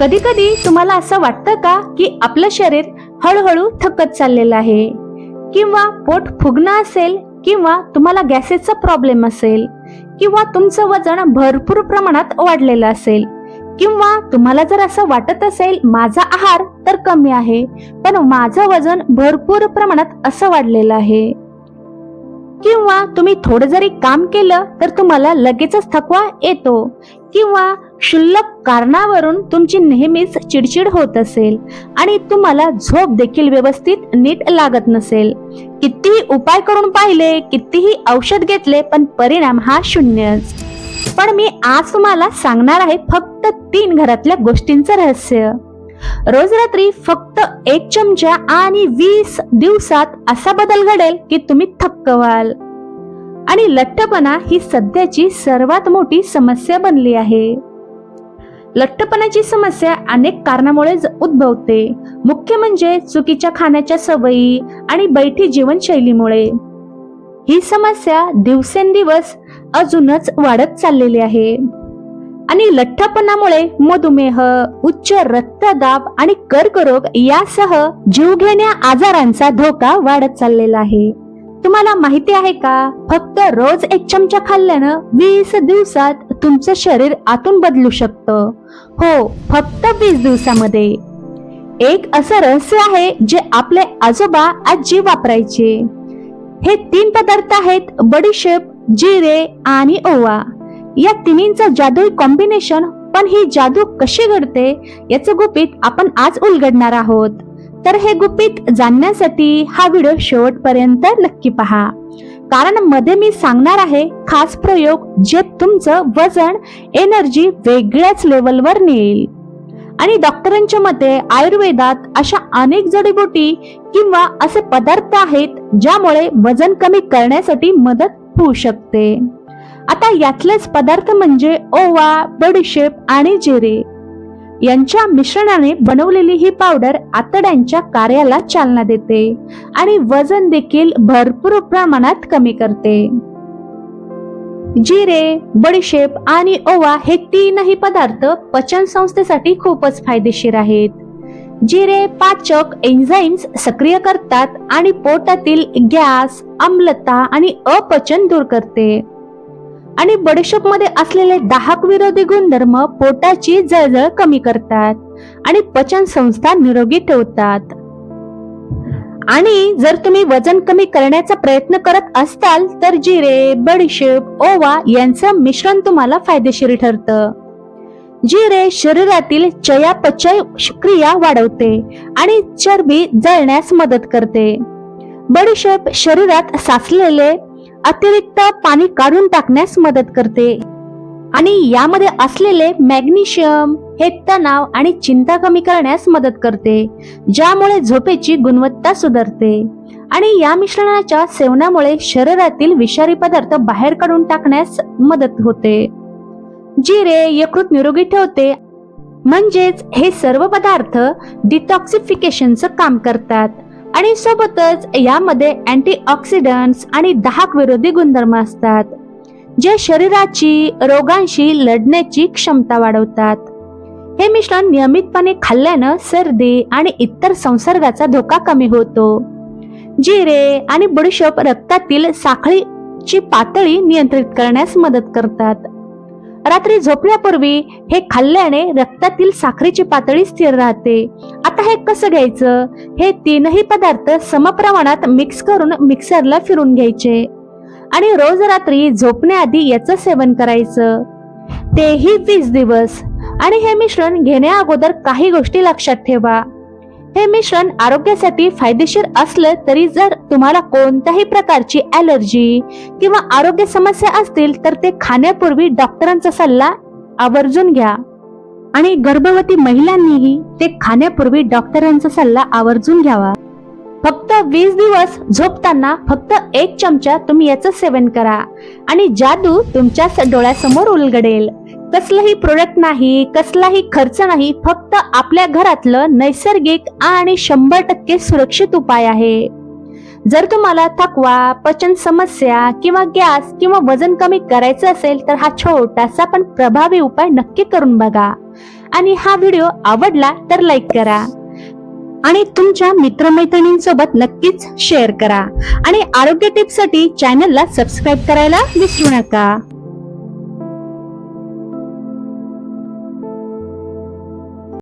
कधी कधी तुम्हाला असं वाटतं का की आपलं शरीर हळूहळू थकत चाललेलं आहे? किंवा पोट फुगणं असेल किंवा तुम्हाला गॅसेसचा प्रॉब्लेम असेल किंवा तुमचं वजन भरपूर प्रमाणात वाढलेलं असेल किंवा तुम्हाला जर असं वाटत असेल माझा आहार तर कमी आहे पण माझं वजन भरपूर प्रमाणात असं वाढलेलं आहे. किंवा तुम्ही थोडं जरी काम केलं तर तुम्हाला लगेचच थकवा येतो किंवा क्षुल्लक कारणावरून तुमची नेहमीच चिडचिड होत असेल आणि तुम्हाला झोप देखील व्यवस्थित नीट लागत नसेल. कितीही उपाय करून पाहिले कितीही औषध घेतले पण परिणाम हा शून्यच. पण मी आज तुम्हाला सांगणार आहे फक्त तीन घरातल्या गोष्टींचं रहस्य. रोज रात्री फक्त एक चमचा आणि वीस दिवसात असा बदल घडेल की तुम्ही थक्क व्हाल आणि लठ्ठपणा ही सध्याची सर्वात मोठी समस्या बनली आहे. लठ्ठपणाची समस्या अनेक कारणामुळे उद्भवते. मुख्य म्हणजे चुकीच्या खाण्याच्या सवयी आणि बैठी जीवनशैलीमुळे. ही समस्या दिवसेंदिवस अजूनच वाढत चाललेली आहे. आणि लठ्ठपणामुळे मधुमेह उच्च रक्तदाब आणि कर्करोग यासह जीवघेण्या आजारांचा धोका वाढत चाललेला आहे. तुम्हाला माहिती आहे का? फक्त रोज एक चमचा खाल्ल्यानं वीस दिवसात तुमचं शरीर आतून बदलू शकतं. हो फक्त वीस दिवसामध्ये. एक असं रहस्य आहे जे आपले आजोबा आजी वापरायचे. हे तीन पदार्थ आहेत बडीशेप जिरे आणि ओवा. या तिन्हींचा जादुई कॉम्बिनेशन पण ही जादू कशी घडते याचं गुपित आपण आज उलगडणार आहोत. तर हे गुपित जाणण्यासाठी हा व्हिडिओ शेवटपर्यंत नक्की पहा. कारण मध्ये मी सांगणार आहे खास प्रयोग जे तुमचं वजन एनर्जी वेगळ्याच लेवलवर नेईल. आणि डॉक्टरांच्या मते आयुर्वेदात अशा अनेक जडीबुटी किंवा असे पदार्थ आहेत ज्यामुळे वजन कमी करण्यासाठी मदत होऊ शकते. आता यातलेच पदार्थ म्हणजे ओवा बडीशेप आणि जिरे. यांच्या मिश्रणाने बनवलेली ही पावडर आतड्यांच्या कार्याला चालना देते आणि वजन देखील भरपूर प्रमाणात कमी करते. जिरे बडीशेप आणि ओवा हे तीनही पदार्थ पचन संस्थेसाठी खूपच फायदेशीर आहेत. जिरे पाचक एन्झाईम्स सक्रिय करतात आणि पोटातील गॅस आम्लता आणि अपचन दूर करते. आणि बडीशेपमध्ये असलेले दाहक विरोधी गुणधर्म पोटाची जळजळ कमी करतात आणि पचन संस्था निरोगी ठेवतात. आणि जर तुम्ही वजन कमी करण्याचा प्रयत्न करत असताल तर जिरे बडीशेप ओवा यांचं मिश्रण तुम्हाला फायदेशीर ठरतं. जिरे शरीरातील चयापचय क्रिया वाढवते आणि चरबी जळण्यास मदत करते. बडीशेप शरीरात साचलेले अतिरिक्त पाणी काढून टाकण्यास मदत करते. आणि यामध्ये असलेले मॅग्नेशियम हे तणाव आणि चिंता कमी करण्यास मदत करते ज्यामुळे झोपेची गुणवत्ता सुधारते. आणि या मिश्रणाच्या सेवनामुळे शरीरातील विषारी पदार्थ बाहेर काढून टाकण्यास मदत होते. जिरे यकृत निरोगी ठेवते. म्हणजेच हे सर्व पदार्थ डिटॉक्सिफिकेशनचं काम करतात. आणि सोबतच यामध्ये अँटीऑक्सिडंट्स आणि दाहक विरोधी गुणधर्म असतात जे शरीराची रोगांशी लढण्याची क्षमता वाढवतात. हे मिश्रण नियमितपणे खाल्ल्यानं सर्दी आणि इतर संसर्गाचा धोका कमी होतो. जिरे आणि बडीशोप रक्तातील साखळीची पातळी नियंत्रित करण्यास मदत करतात. रात्री झोपण्यापूर्वी हे खाल्ल्याने रक्तातील साखरेची पातळी स्थिर राहते. आता हे कसं घ्यायचं? हे तीनही पदार्थ समप्रमाणात मिक्स करून मिक्सरला फिरून घ्यायचे. आणि रोज रात्री झोपण्याआधी याचं सेवन करायचं. तेही वीस दिवस. आणि हे मिश्रण घेण्या अगोदर काही गोष्टी लक्षात ठेवा. हे मिश्रण आरोग्यासाठी फायदेशीर असलं तरी जर तुम्हाला कोणत्याही प्रकारची ॲलर्जी किंवा आरोग्य समस्या असतील तर ते खाण्यापूर्वी डॉक्टरांचा सल्ला आवर्जून घ्या. आणि गर्भवती महिलांनीही ते खाण्यापूर्वी डॉक्टरांचा सल्ला आवर्जून घ्यावा. फक्त वीस दिवस झोपताना फक्त एक चमचा तुम्ही याचं सेवन करा. आणि जादू तुमच्या स- डोळ्यासमोर उलगडेल. कसलंही प्रोडक्ट नाही कसलाही खर्च नाही फक्त आपल्या घरातलं नैसर्गिक आणि शंभर टक्के सुरक्षित उपाय आहे. जर तुम्हाला थकवा पचन समस्या किंवा गॅस किंवा वजन कमी करायचं असेल तर हा छोटासा पण प्रभावी उपाय नक्की करून बघा. आणि हा व्हिडिओ आवडला तर लाईक करा. आणि तुमच्या मित्रमैत्रिणींसोबत नक्कीच शेअर करा. आणि आरोग्य टिप्ससाठी चॅनलला सबस्क्राईब करायला विसरू नका.